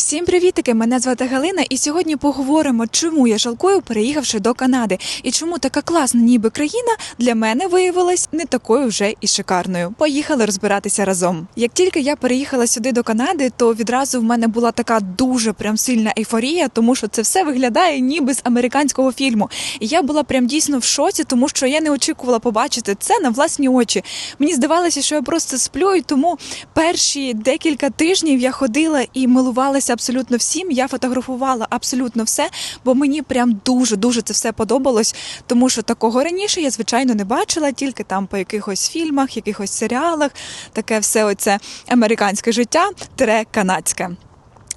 Всім привітики! Мене звати Галина, і сьогодні поговоримо, чому я жалкую, переїхавши до Канади, і чому така класна, ніби країна для мене виявилась не такою вже і шикарною. Поїхали розбиратися разом. Як тільки я переїхала сюди до Канади, то відразу в мене була така дуже прям сильна ейфорія, тому що це все виглядає ніби з американського фільму. І я була прям дійсно в шоці, тому що я не очікувала побачити це на власні очі. Мені здавалося, що я просто сплю, і тому перші декілька тижнів я ходила і милувалася абсолютно всім. Я фотографувала абсолютно все, бо мені прям дуже дуже це все подобалось. Тому що такого раніше я звичайно не бачила, тільки там по якихось фільмах, якихось серіалах, таке все оце американське життя, тире канадське.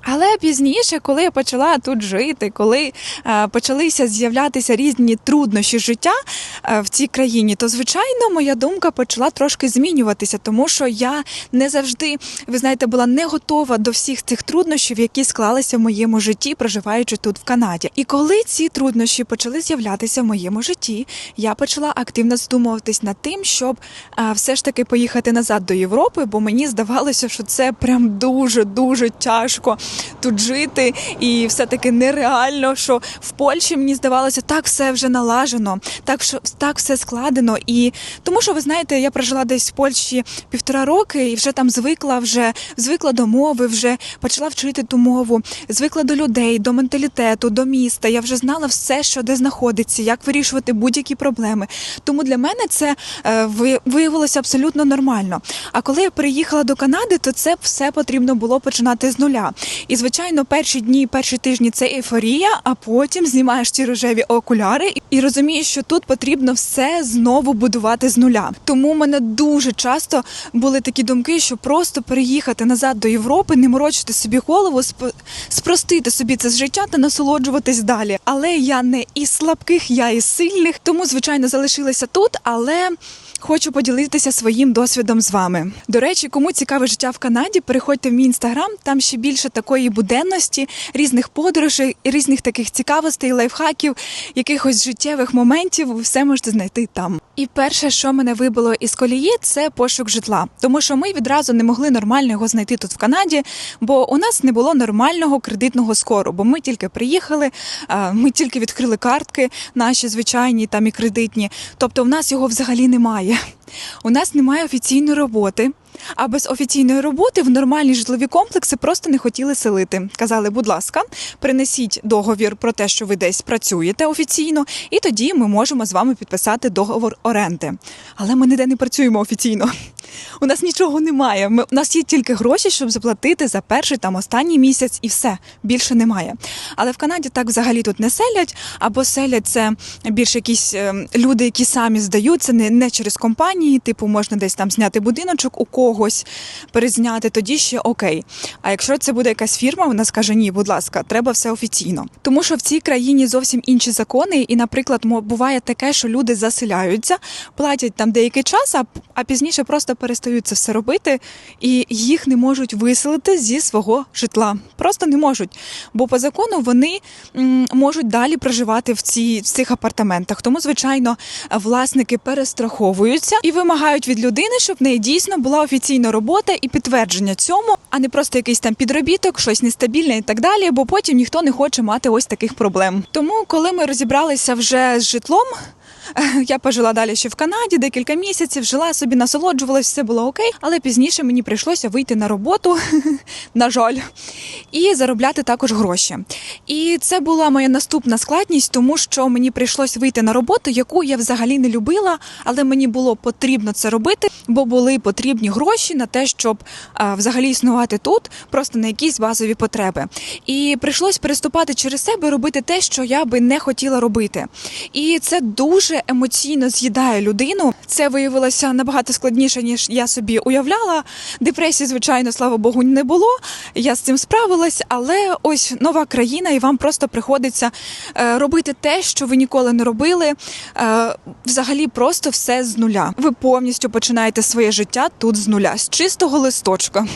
Але пізніше, коли я почала тут жити, коли е, почалися з'являтися різні труднощі життя е, в цій країні, то звичайно моя думка почала трошки змінюватися, тому що я не завжди, ви знаєте, була не готова до всіх цих труднощів, які склалися в моєму житті, проживаючи тут в Канаді. І коли ці труднощі почали з'являтися в моєму житті, я почала активно задумуватись над тим, щоб е, все ж таки поїхати назад до Європи, бо мені здавалося, що це прям дуже дуже тяжко тут жити, і все таки нереально, що в Польщі мені здавалося, так все вже налажено, так що так все складено. І тому, що ви знаєте, я прожила десь в Польщі півтора роки і вже там звикла, вже звикла до мови, вже почала вчити ту мову, звикла до людей, до менталітету, до міста. Я вже знала все, що де знаходиться, як вирішувати будь-які проблеми. Тому для мене це е, виявилося абсолютно нормально. А коли я переїхала до Канади, то це все потрібно було починати з нуля. І звичайно, перші дні, перші тижні це ейфорія, а потім знімаєш ці рожеві окуляри і розумієш, що тут потрібно все знову будувати з нуля. Тому в мене дуже часто були такі думки, що просто переїхати назад до Європи, не морочити собі голову, сп- спростити собі це з життя та насолоджуватись далі. Але я не із слабких, я із сильних, тому звичайно залишилася тут, але. Хочу поділитися своїм досвідом з вами. До речі, кому цікаве життя в Канаді, переходьте в мій інстаграм. Там ще більше такої буденності, різних подорожей, різних таких цікавостей, лайфхаків, якихось життєвих моментів. Все можете знайти там. І перше, що мене вибило із колії, це пошук житла, тому що ми відразу не могли нормально його знайти тут в Канаді, бо у нас не було нормального кредитного скору. Бо ми тільки приїхали, ми тільки відкрили картки, наші звичайні там і кредитні. Тобто, в нас його взагалі немає. У нас немає офіційної роботи. А без офіційної роботи в нормальні житлові комплекси просто не хотіли селити. Казали, будь ласка, принесіть договір про те, що ви десь працюєте офіційно, і тоді ми можемо з вами підписати договор оренди. Але ми ніде не працюємо офіційно. У нас нічого немає. Ми, у нас є тільки гроші, щоб заплатити за перший там останній місяць, і все більше немає. Але в Канаді так взагалі тут не селять, або селять це більше якісь е, люди, які самі здаються, не, не через компанії, типу можна десь там зняти будиночок у когось, перезняти, тоді ще окей. А якщо це буде якась фірма, вона скаже: ні, будь ласка, треба все офіційно. Тому що в цій країні зовсім інші закони, і, наприклад, буває таке, що люди заселяються, платять там деякий час, а, а пізніше просто перестають це все робити, і їх не можуть виселити зі свого житла. Просто не можуть. Бо по закону вони м, можуть далі проживати в, ці, в цих апартаментах. Тому, звичайно, власники перестраховуються і вимагають від людини, щоб в неї дійсно була офіційна робота і підтвердження цьому, а не просто якийсь там підробіток, щось нестабільне і так далі. Бо потім ніхто не хоче мати ось таких проблем. Тому, коли ми розібралися вже з житлом. Я пожила далі ще в Канаді декілька місяців, жила собі, насолоджувалась, все було окей. Але пізніше мені прийшлося вийти на роботу, на жаль, і заробляти також гроші. І це була моя наступна складність, тому що мені прийшлося вийти на роботу, яку я взагалі не любила, але мені було потрібно це робити, бо були потрібні гроші на те, щоб а, взагалі існувати тут, просто на якісь базові потреби. І прийшлось переступати через себе, робити те, що я би не хотіла робити. І це дуже емоційно з'їдає людину. Це виявилося набагато складніше, ніж я собі уявляла. Депресії, звичайно, слава Богу, не було. Я з цим справилась, але ось нова країна, і вам просто приходиться е, робити те, що ви ніколи не робили. Е, взагалі, просто все з нуля. Ви повністю починаєте своє життя тут з нуля, з чистого листочка.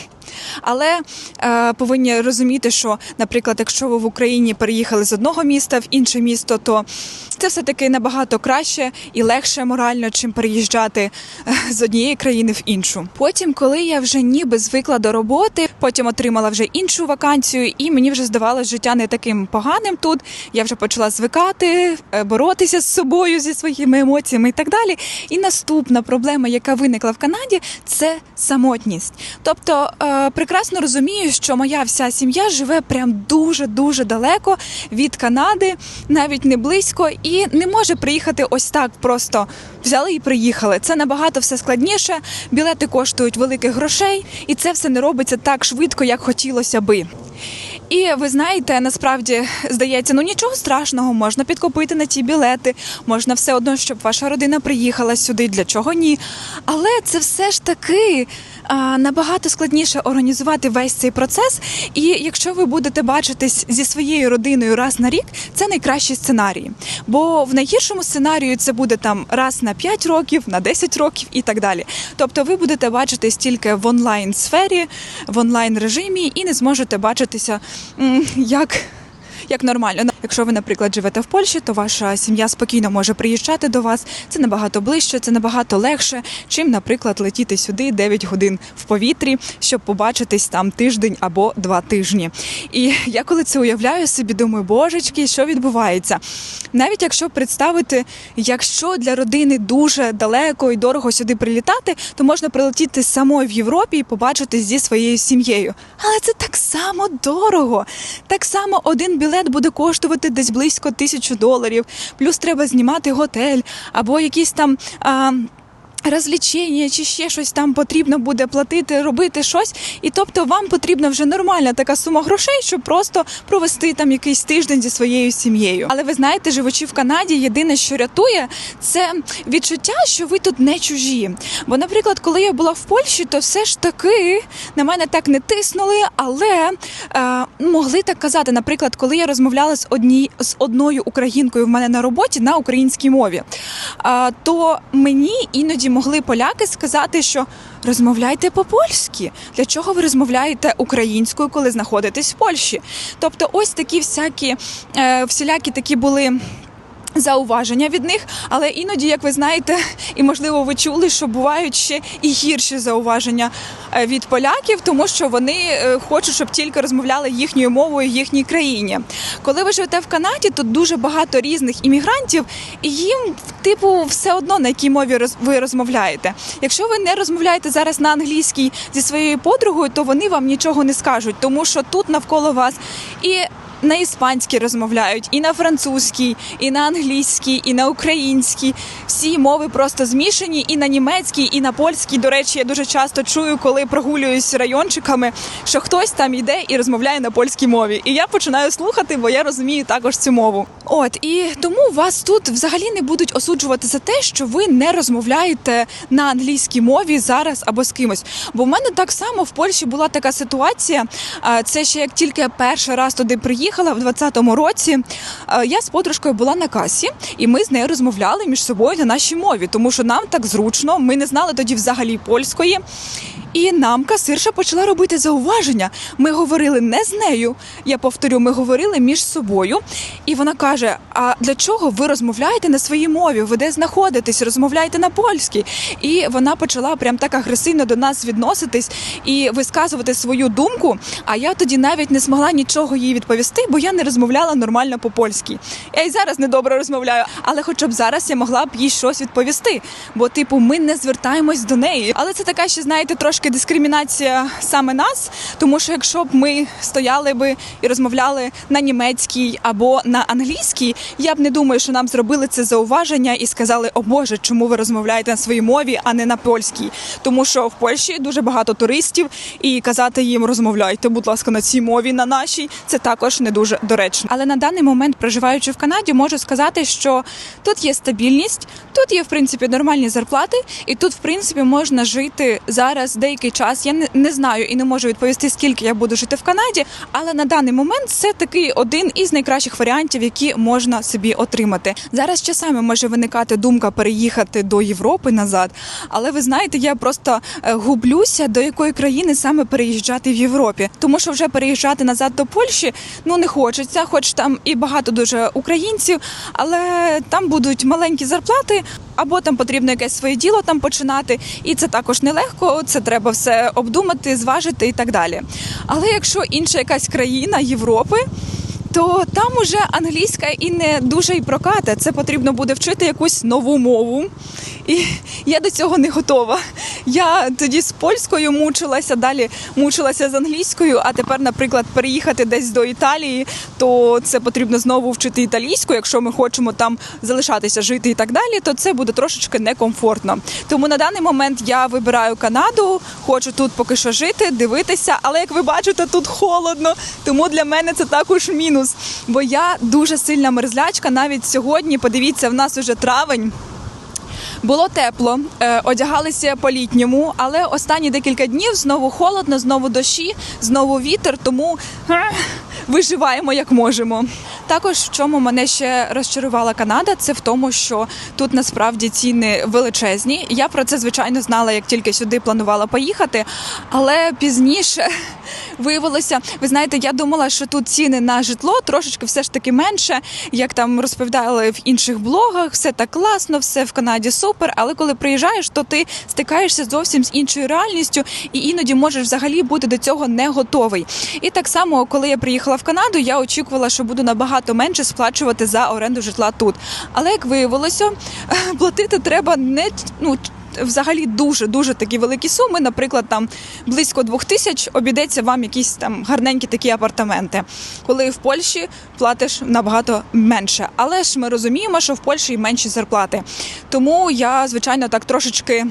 Але е, повинні розуміти, що, наприклад, якщо ви в Україні переїхали з одного міста в інше місто, то це все таки набагато краще. Краще і легше морально, чим переїжджати е, з однієї країни в іншу. Потім, коли я вже ніби звикла до роботи, потім отримала вже іншу вакансію, і мені вже здавалося життя не таким поганим тут. Я вже почала звикати, е, боротися з собою зі своїми емоціями і так далі. І наступна проблема, яка виникла в Канаді, це самотність. Тобто е, прекрасно розумію, що моя вся сім'я живе прям дуже дуже далеко від Канади, навіть не близько, і не може приїхати ось так. Просто взяли і приїхали. Це набагато все складніше. Білети коштують великих грошей, і це все не робиться так швидко, як хотілося би. І ви знаєте, насправді здається, ну нічого страшного, можна підкупити на ті білети, можна все одно, щоб ваша родина приїхала сюди. Для чого ні? Але це все ж таки набагато складніше організувати весь цей процес. І якщо ви будете бачитись зі своєю родиною раз на рік, це найкращий сценарій. Бо в найгіршому сценарію це буде там раз на 5 років, на 10 років і так далі. Тобто ви будете бачитись тільки в онлайн сфері, в онлайн режимі і не зможете бачитися як. Як нормально, якщо ви, наприклад, живете в Польщі, то ваша сім'я спокійно може приїжджати до вас. Це набагато ближче, це набагато легше, чим, наприклад, летіти сюди 9 годин в повітрі, щоб побачитись там тиждень або два тижні. І я коли це уявляю собі, думаю, божечки, що відбувається? Навіть якщо представити, якщо для родини дуже далеко і дорого сюди прилітати, то можна прилетіти самою в Європі і побачитись зі своєю сім'єю. Але це так само дорого. Так само один білет буде коштувати десь близько тисячу доларів. Плюс треба знімати готель або якісь там. А, Розлічення чи ще щось там потрібно буде платити, робити щось, і тобто вам потрібна вже нормальна така сума грошей, щоб просто провести там якийсь тиждень зі своєю сім'єю. Але ви знаєте, живучи в Канаді, єдине, що рятує, це відчуття, що ви тут не чужі. Бо, наприклад, коли я була в Польщі, то все ж таки на мене так не тиснули, але е, могли так казати. Наприклад, коли я розмовляла з одній з одною українкою в мене на роботі на українській мові, е, то мені іноді могли поляки сказати, що розмовляйте по-польськи. Для чого ви розмовляєте українською, коли знаходитесь в Польщі? Тобто, ось такі всякі е, всілякі такі були. Зауваження від них, але іноді, як ви знаєте, і можливо ви чули, що бувають ще і гірші зауваження е, від поляків, тому що вони е, хочуть, щоб тільки розмовляли їхньою мовою в їхній країні. Коли ви живете в Канаді, тут дуже багато різних іммігрантів, і їм, типу, все одно на якій мові ви розмовляєте. Якщо ви не розмовляєте зараз на англійській зі своєю подругою, то вони вам нічого не скажуть, тому що тут навколо вас і на іспанській розмовляють, і на французькій, і на англійській, і на українській. Всі мови просто змішані, і на німецькій, і на польській. До речі, я дуже часто чую, коли прогулююсь райончиками, що хтось там йде і розмовляє на польській мові. І я починаю слухати, бо я розумію також цю мову. От і тому вас тут взагалі не будуть осуджувати за те, що ви не розмовляєте на англійській мові зараз або з кимось. Бо в мене так само в Польщі була така ситуація. Це ще як тільки я перший раз туди приїхала в 20-му році. Я з подружкою була на касі, і ми з нею розмовляли між собою на нашій мові, тому що нам так зручно. Ми не знали тоді взагалі польської. І нам касирша почала робити зауваження. Ми говорили не з нею. Я повторю, ми говорили між собою. І вона каже: А для чого ви розмовляєте на своїй мові? Ви де знаходитесь? Розмовляєте на польській. І вона почала прям так агресивно до нас відноситись і висказувати свою думку. А я тоді навіть не змогла нічого їй відповісти, бо я не розмовляла нормально по-польськи. Я й зараз недобре розмовляю, але хоча б зараз я могла б їй щось відповісти. Бо, типу, ми не звертаємось до неї. Але це така ще, знаєте, трошки дискримінація саме нас, тому що якщо б ми стояли би і розмовляли на німецькій або на англійській, я б не думаю, що нам зробили це зауваження і сказали: О Боже, чому ви розмовляєте на своїй мові, а не на польській? Тому що в Польщі дуже багато туристів, і казати їм розмовляйте, будь ласка, на цій мові, на нашій, це також не дуже доречно. Але на даний момент, проживаючи в Канаді, можу сказати, що тут є стабільність, тут є в принципі нормальні зарплати, і тут, в принципі, можна жити зараз, де деякий час. Я не, знаю і не можу відповісти, скільки я буду жити в Канаді, але на даний момент це такий один із найкращих варіантів, які можна собі отримати. Зараз часами може виникати думка переїхати до Європи назад, але ви знаєте, я просто е, гублюся, до якої країни саме переїжджати в Європі, тому що вже переїжджати назад до Польщі ну не хочеться, хоч там і багато дуже українців, але там будуть маленькі зарплати, або там потрібно якесь своє діло там починати, і це також нелегко. Це треба все обдумати, зважити і так далі. Але якщо інша якась країна Європи. То там уже англійська і не дуже і прокате. Це потрібно буде вчити якусь нову мову. І я до цього не готова. Я тоді з польською мучилася, далі мучилася з англійською, а тепер, наприклад, переїхати десь до Італії, то це потрібно знову вчити італійську. Якщо ми хочемо там залишатися, жити і так далі, то це буде трошечки некомфортно. Тому на даний момент я вибираю Канаду, хочу тут поки що жити, дивитися. Але як ви бачите, тут холодно, тому для мене це також мінус. Бо я дуже сильна мерзлячка. Навіть сьогодні, подивіться, в нас уже травень. Було тепло, е, одягалися по-літньому, але останні декілька днів знову холодно, знову дощі, знову вітер, тому виживаємо як можемо. Також в чому мене ще розчарувала Канада, це в тому, що тут насправді ціни величезні. Я про це звичайно знала, як тільки сюди планувала поїхати, але пізніше виявилося, ви знаєте, я думала, що тут ціни на житло трошечки все ж таки менше, як там розповідали в інших блогах, все так класно, все в Канаді супер. Але коли приїжджаєш, то ти стикаєшся зовсім з іншою реальністю, і іноді можеш взагалі бути до цього не готовий. І так само, коли я приїхала в Канаду, я очікувала, що буду набагато менше сплачувати за оренду житла тут. Але як виявилося, платити треба не ну. Взагалі дуже дуже такі великі суми. Наприклад, там близько двох тисяч обійдеться вам якісь там гарненькі такі апартаменти, коли в Польщі платиш набагато менше. Але ж ми розуміємо, що в Польщі і менші зарплати. Тому я звичайно так трошечки.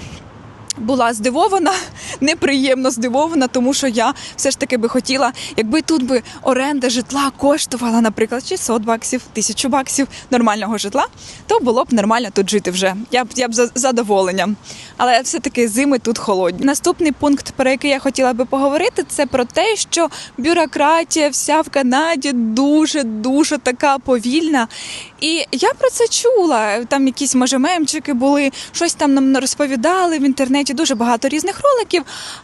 Була здивована, неприємно здивована, тому що я все ж таки би хотіла, якби тут би оренда житла коштувала, наприклад, 600 баксів, 1000 баксів нормального житла, то було б нормально тут жити вже. Я б я б за задоволенням. Але все-таки зими тут холодні. Наступний пункт, про який я хотіла би поговорити, це про те, що бюрократія вся в Канаді дуже дуже така повільна. І я про це чула. Там якісь може мемчики були, щось там нам розповідали в інтернеті. Дуже багато різних роликів.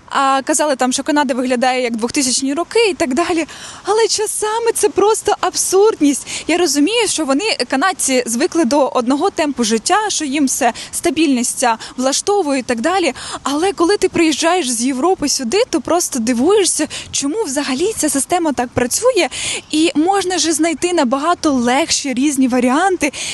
А казали там, що Канада виглядає як 2000-ні роки і так далі. Але часами це просто абсурдність. Я розумію, що вони канадці звикли до одного темпу життя, що їм все стабільність влаштовує і так далі. Але коли ти приїжджаєш з Європи сюди, то просто дивуєшся, чому взагалі ця система так працює, і можна ж знайти набагато легші різні варіанти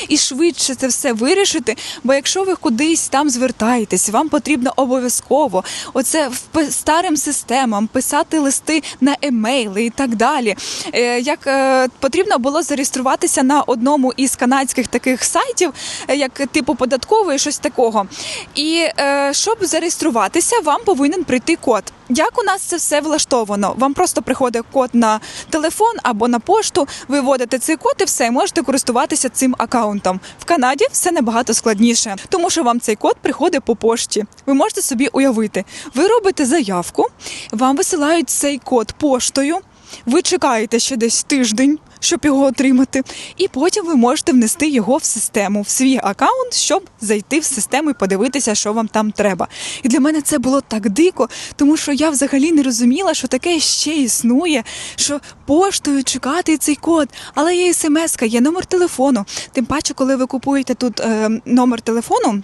і швидше це все вирішити. Бо якщо ви кудись там звертаєтесь, вам потрібно обов'язково оце старим системам писати листи на емейли і так далі. Е, Як е, потрібно було зареєструватися на одному із канадських таких сайтів, е, як типу податкової, щось такого. І щоб зареєструватися, вам повинен прийти код. Як у нас це все влаштовано? Вам просто приходить код на телефон або на пошту, ви вводите цей код і все, можете користуватися цим акаунтом. В Канаді все набагато складніше, тому що вам цей код приходить по пошті. Ви можете собі уявити. Ви робите заявку, вам висилають цей код поштою. Ви чекаєте ще десь тиждень, щоб його отримати, і потім ви можете внести його в систему, в свій акаунт, щоб зайти в систему і подивитися, що вам там треба. І для мене це було так дико, тому що я взагалі не розуміла, що таке ще існує, що поштою чекати цей код. Але є смс-ка, є номер телефону. Тим паче, коли ви купуєте тут е, номер телефону.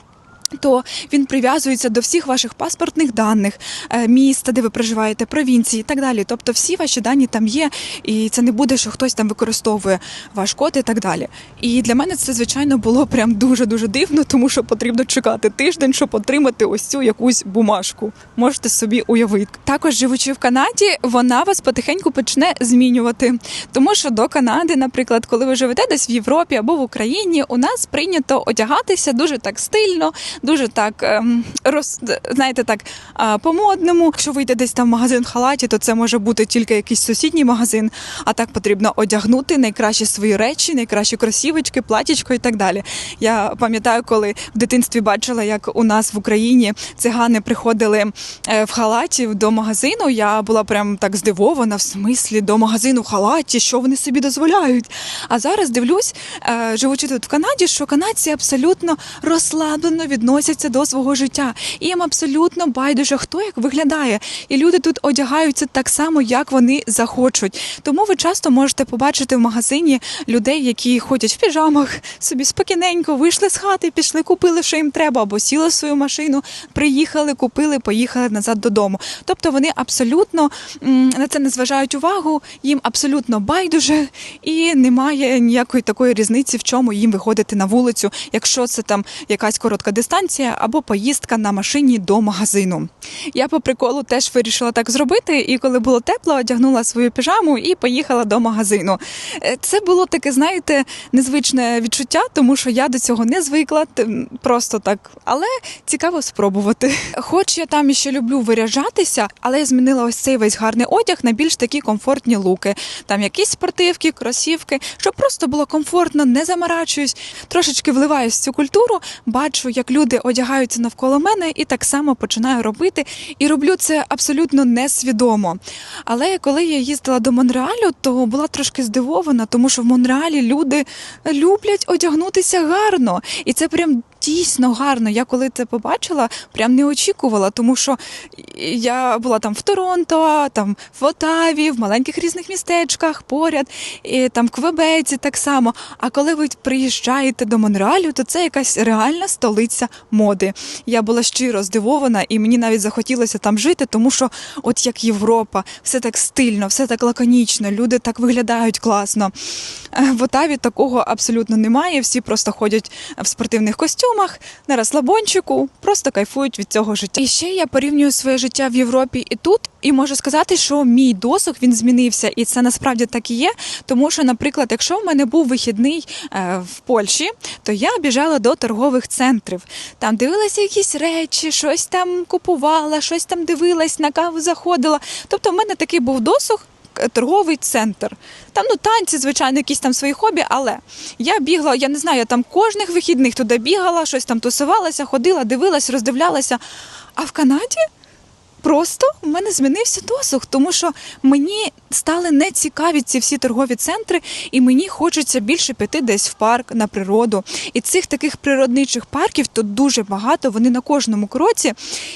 То він прив'язується до всіх ваших паспортних даних, е, міста, де ви проживаєте, провінції і так далі. Тобто всі ваші дані там є, і це не буде, що хтось там використовує ваш код і так далі. І для мене це звичайно було прям дуже дуже дивно, тому що потрібно чекати тиждень, щоб отримати ось цю якусь бумажку. Можете собі уявити. Також живучи в Канаді, вона вас потихеньку почне змінювати. Тому що до Канади, наприклад, коли ви живете десь в Європі або в Україні, у нас прийнято одягатися дуже так стильно дуже так ем, роз, знаєте, так по-модному. Якщо вийде десь там в магазин в халаті, то це може бути тільки якийсь сусідній магазин. А так потрібно одягнути найкращі свої речі, найкращі кросівочки, платічко і так далі. Я пам'ятаю, коли в дитинстві бачила, як у нас в Україні цигани приходили е, в халаті до магазину. Я була прям так здивована в смислі до магазину в халаті, що вони собі дозволяють. А зараз дивлюсь, е, живучи тут в Канаді, що канадці абсолютно розслаблено відносяться до свого життя. І їм абсолютно байдуже, хто як виглядає. І люди тут одягаються так само, як вони захочуть. Тому ви часто можете побачити в магазині людей, які ходять в піжамах, собі спокійненько вийшли з хати, пішли, купили, що їм треба, або сіли в свою машину, приїхали, купили, поїхали назад додому. Тобто вони абсолютно на це не зважають увагу, їм абсолютно байдуже, і немає ніякої такої різниці, в чому їм виходити на вулицю, якщо це там якась коротка дистанція або поїздка на машині до магазину. Я по приколу теж вирішила так зробити, і коли було тепло, одягнула свою піжаму і поїхала до магазину. Е, Це було таке, знаєте, незвичне відчуття, тому що я до цього не звикла, просто так. Але цікаво спробувати. Хоч я там іще люблю виряджатися, але я змінила ось цей весь гарний одяг на більш такі комфортні луки. Там якісь спортивки, кросівки, щоб просто було комфортно, не заморачуюсь. Трошечки вливаюсь в цю культуру, бачу, як люди одягаються навколо мене, і так само починаю робити. І роблю це абсолютно несвідомо. Але коли я їздила до Монреалю, то була трошки здивована, тому що в Монреалі люди люблять одягнутися гарно, і це прям. Дійсно гарно. Я коли це побачила, прям не очікувала, тому що я була там в Торонто, там в Отаві, в маленьких різних містечках поряд, і там в Квебеці так само. А коли ви приїжджаєте до Монреалю, то це якась реальна столиця моди. Я була щиро здивована, і мені навіть захотілося там жити, тому що, от як Європа, все так стильно, все так лаконічно, люди так виглядають класно. Е, В Отаві такого абсолютно немає. Всі просто ходять в спортивних костюмах на розслабончику, просто кайфують від цього життя. І ще я порівнюю своє життя в Європі і тут, і можу сказати, що мій досуг він змінився, і це насправді так і є. Тому що, наприклад, якщо в мене був вихідний е, в Польщі, то я біжала до торгових центрів. Там дивилася якісь речі, щось там купувала, щось там дивилась, на каву заходила. Тобто, в мене такий був досуг. Торговий центр. Там ну танці, звичайно, якісь там свої хобі, але я бігла, я не знаю, я там кожних вихідних туди бігала, щось там тусувалася, ходила, дивилась, роздивлялася. А в Канаді Просто в мене змінився досуг, тому що мені стали нецікаві ці всі торгові центри, і мені хочеться більше піти десь в парк на природу. І цих таких природничих парків тут дуже багато. Вони на кожному кроці.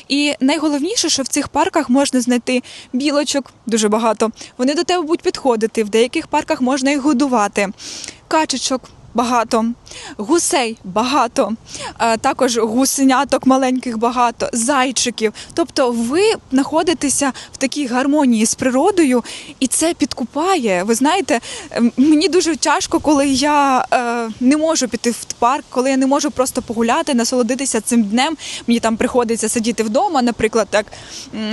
І найголовніше, що в цих парках можна знайти білочок дуже багато. Вони до тебе будуть підходити. В деяких парках можна їх годувати. Качечок багато, гусей багато, також гусеняток маленьких багато, зайчиків. Тобто ви знаходитеся в такій гармонії з природою, і це підкупає. Ви знаєте, ем, мені дуже тяжко, коли я е, не можу піти в парк, коли я не можу просто погуляти, насолодитися цим днем. Мені там приходиться сидіти вдома. Наприклад, так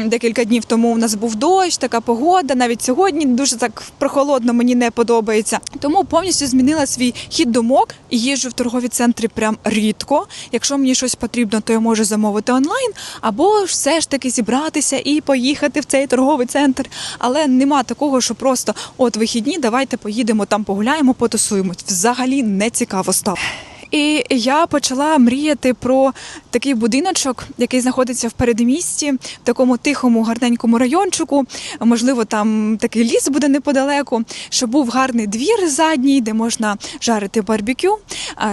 декілька днів тому у нас був дощ, така погода. Навіть сьогодні дуже так прохолодно мені не подобається. Тому повністю змінила свій хід думок їжджу в торгові центри прям рідко. Якщо мені щось потрібно, то я можу замовити онлайн, або все ж таки зібратися і поїхати в цей торговий центр. Але нема такого, що просто от вихідні, давайте поїдемо там, погуляємо, потусуємось. Взагалі не цікаво стало. І я почала мріяти про такий будиночок, який знаходиться в передмісті, в такому тихому, гарненькому райончику. Можливо, там такий ліс буде неподалеку, щоб був гарний двір задній, де можна жарити барбекю,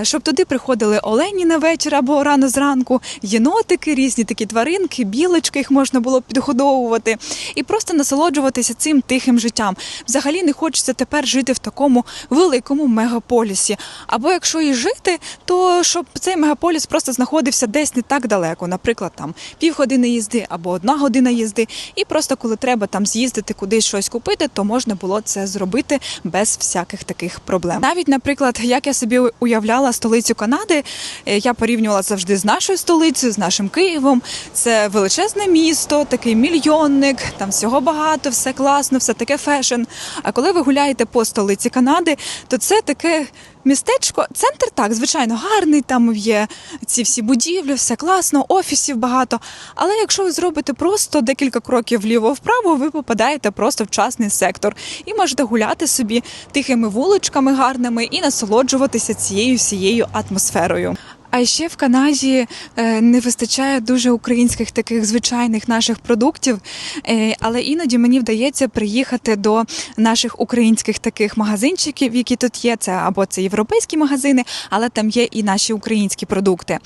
щоб туди приходили олені на вечір або рано зранку, єнотики, різні такі тваринки, білочки, їх можна було підгодовувати, і просто насолоджуватися цим тихим життям. Взагалі не хочеться тепер жити в такому великому мегаполісі. Або якщо і жити, то щоб цей мегаполіс просто знаходився десь не так далеко, наприклад, там півгодини їзди або одна година їзди, і просто коли треба там з'їздити кудись щось купити, то можна було це зробити без всяких таких проблем. Навіть, наприклад, як я собі уявляла столицю Канади, е, я порівнювала завжди з нашою столицею, з нашим Києвом. Це величезне місто, такий мільйонник, там всього багато, все класно, все таке фешн. А коли ви гуляєте по столиці Канади, то це таке Містечко, центр так, звичайно, гарний. Там є ці всі будівлі, все класно, офісів багато. Але якщо ви зробите просто декілька кроків вліво-вправо, ви попадаєте просто в частний сектор і можете гуляти собі тихими вуличками гарними і насолоджуватися цією всією атмосферою. А ще в Канаді е, не вистачає дуже українських таких звичайних наших продуктів, е, але іноді мені вдається приїхати до наших українських таких магазинчиків, які тут є. Це або це європейські магазини, але там є і наші українські продукти.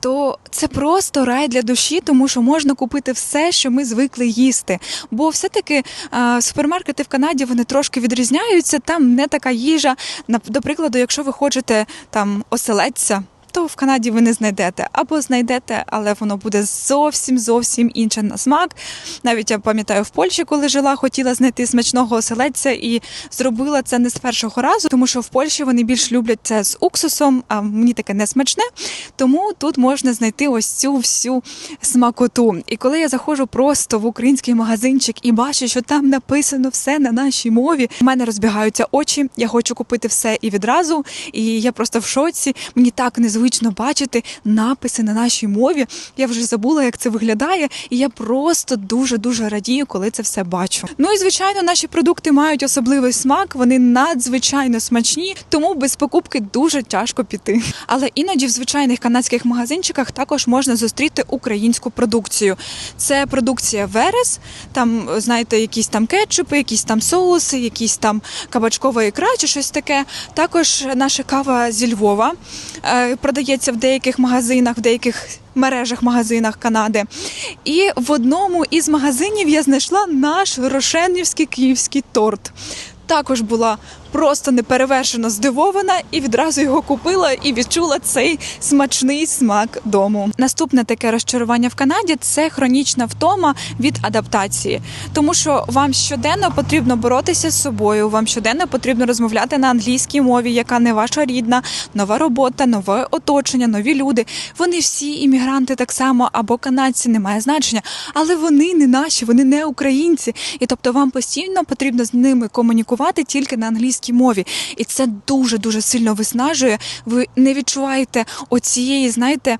То це просто рай для душі, тому що можна купити все, що ми звикли їсти. Бо все-таки е, супермаркети в Канаді вони трошки відрізняються. Там не така їжа. До прикладу, якщо ви хочете там оселедця. То в Канаді ви не знайдете або знайдете, але воно буде зовсім зовсім інше на смак. Навіть я пам'ятаю в Польщі, коли жила, хотіла знайти смачного оселедця і зробила це не з першого разу, тому що в Польщі вони більш люблять це з уксусом, а мені таке не смачне. Тому тут можна знайти ось цю всю смакоту. І коли я заходжу просто в український магазинчик і бачу, що там написано все на нашій мові, в мене розбігаються очі. Я хочу купити все і відразу. І я просто в шоці. Мені так незвично бачити написи на нашій мові. Я вже забула, як це виглядає, і я просто дуже дуже радію, коли це все бачу. Ну і звичайно, наші продукти мають особливий смак. Вони надзвичайно смачні, тому без покупки дуже тяжко піти. Але іноді в звичайних канадських магазинчиках також можна зустріти українську продукцію. Це продукція Верес, там знаєте, якісь там кетчупи, якісь там соуси, якісь там кабачкова ікра чи щось таке. Також наша кава зі Львова е, продається в деяких магазинах, в деяких мережах магазинах Канади. І в одному із магазинів я знайшла наш рошенівський київський торт. Також була просто неперевершено здивована і відразу його купила і відчула цей смачний смак дому. Наступне таке розчарування в Канаді це хронічна втома від адаптації, тому що вам щоденно потрібно боротися з собою. Вам щоденно потрібно розмовляти на англійській мові, яка не ваша рідна, нова робота, нове оточення, нові люди. Вони всі іммігранти так само або канадці, немає значення, але вони не наші, вони не українці. І тобто вам постійно потрібно з ними комунікувати тільки на англійській мові. І це дуже дуже сильно виснажує. Ви не відчуваєте оцієї, знаєте,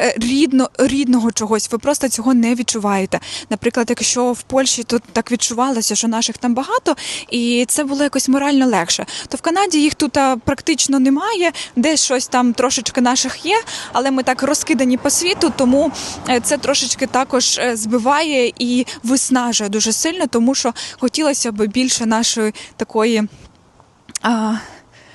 е, рідно, рідного чогось. Ви просто цього не відчуваєте. Наприклад, якщо в Польщі тут так відчувалося, що наших там багато, і це було якось морально легше. То в Канаді їх тут практично немає, десь щось там трошечки наших є, але ми так розкидані по світу, тому е, це трошечки також е, збиває і виснажує дуже сильно, тому що хотілося б більше нашої такої. А,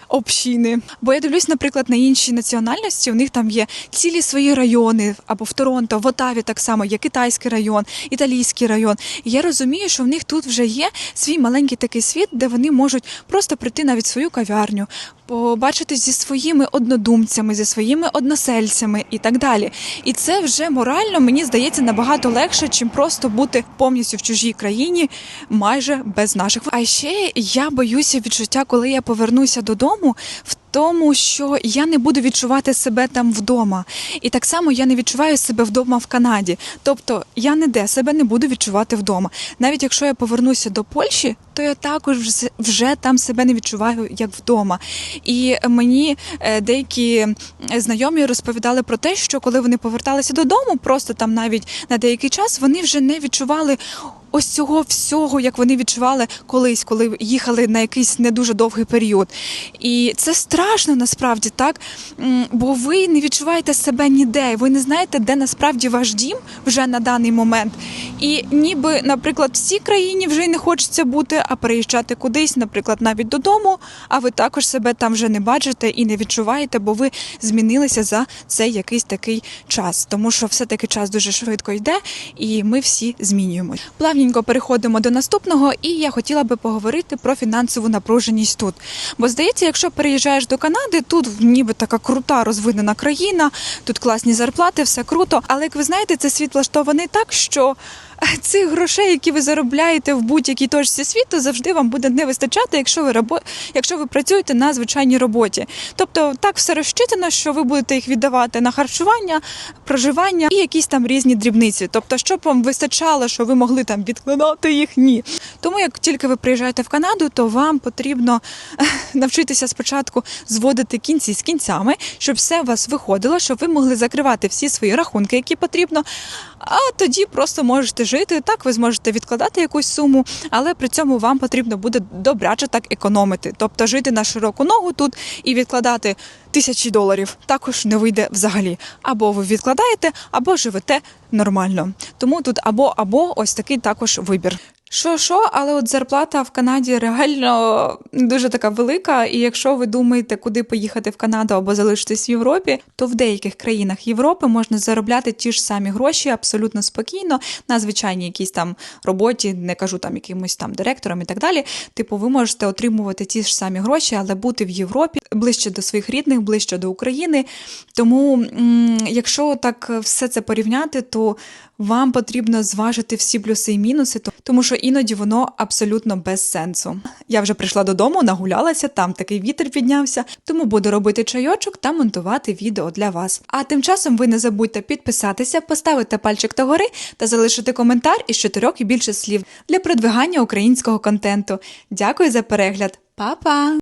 Общини, бо я дивлюсь, наприклад, на інші національності. У них там є цілі свої райони, або в Торонто, в Отаві так само є китайський район, італійський район. І я розумію, що в них тут вже є свій маленький такий світ, де вони можуть просто прийти навіть свою кав'ярню, побачитись зі своїми однодумцями, зі своїми односельцями і так далі. І це вже морально мені здається набагато легше, чим просто бути повністю в чужій країні, майже без наших. А ще я боюся відчуття, коли я повернуся додому. В тому, що я не буду відчувати себе там вдома, і так само я не відчуваю себе вдома в Канаді. Тобто я ніде себе не буду відчувати вдома. Навіть якщо я повернуся до Польщі, то я також вже- вже там себе не відчуваю як вдома. І мені е, деякі знайомі розповідали про те, що коли вони поверталися додому, просто там навіть на деякий час вони вже не відчували. Ось цього всього, як вони відчували колись, коли їхали на якийсь не дуже довгий період. І це страшно насправді так, бо ви не відчуваєте себе ніде, ви не знаєте, де насправді ваш дім вже на даний момент. І ніби, наприклад, в цій країні вже й не хочеться бути, а переїжджати кудись, наприклад, навіть додому, а ви також себе там вже не бачите і не відчуваєте, бо ви змінилися за цей якийсь такий час. Тому що все-таки час дуже швидко йде, і ми всі змінюємося. Плавненько переходимо до наступного, і я хотіла би поговорити про фінансову напруженість тут. Бо здається, якщо переїжджаєш до Канади, тут ніби така крута розвинена країна, тут класні зарплати, все круто. Але як ви знаєте, це світ влаштований так, що цих грошей, які ви заробляєте в будь-якій точці світу, завжди вам буде не вистачати, якщо ви рабо... якщо ви працюєте на звичайній роботі. Тобто так все розчитано, що ви будете їх віддавати на харчування, проживання і якісь там різні дрібниці. Тобто, щоб вам вистачало, що ви могли там відкладати їх, ні. Тому як тільки ви приїжджаєте в Канаду, то вам потрібно навчитися спочатку зводити кінці з кінцями, щоб все у вас виходило, щоб ви могли закривати всі свої рахунки, які потрібно. А тоді просто можете жити. Так, ви зможете відкладати якусь суму, але при цьому вам потрібно буде добряче так економити. Тобто жити на широку ногу тут і відкладати тисячі доларів також не вийде взагалі. Або ви відкладаєте, або живете нормально. Тому тут або або ось такий також вибір. Що, що, але от зарплата в Канаді реально дуже така велика. І якщо ви думаєте, куди поїхати в Канаду або залишитись в Європі, то в деяких країнах Європи можна заробляти ті ж самі гроші абсолютно спокійно на звичайній якійсь там роботі, не кажу там якимось там директором і так далі. Типу, ви можете отримувати ті ж самі гроші, але бути в Європі ближче до своїх рідних, ближче до України. Тому, якщо так все це порівняти, то вам потрібно зважити всі плюси і мінуси, то- тому що іноді воно абсолютно без сенсу. Я вже прийшла додому, нагулялася, там такий вітер піднявся, тому буду робити чайочок та монтувати відео для вас. А тим часом ви не забудьте підписатися, поставити пальчик догори та залишити коментар із чотирьох і більше слів для продвигання українського контенту. Дякую за перегляд, Па-па!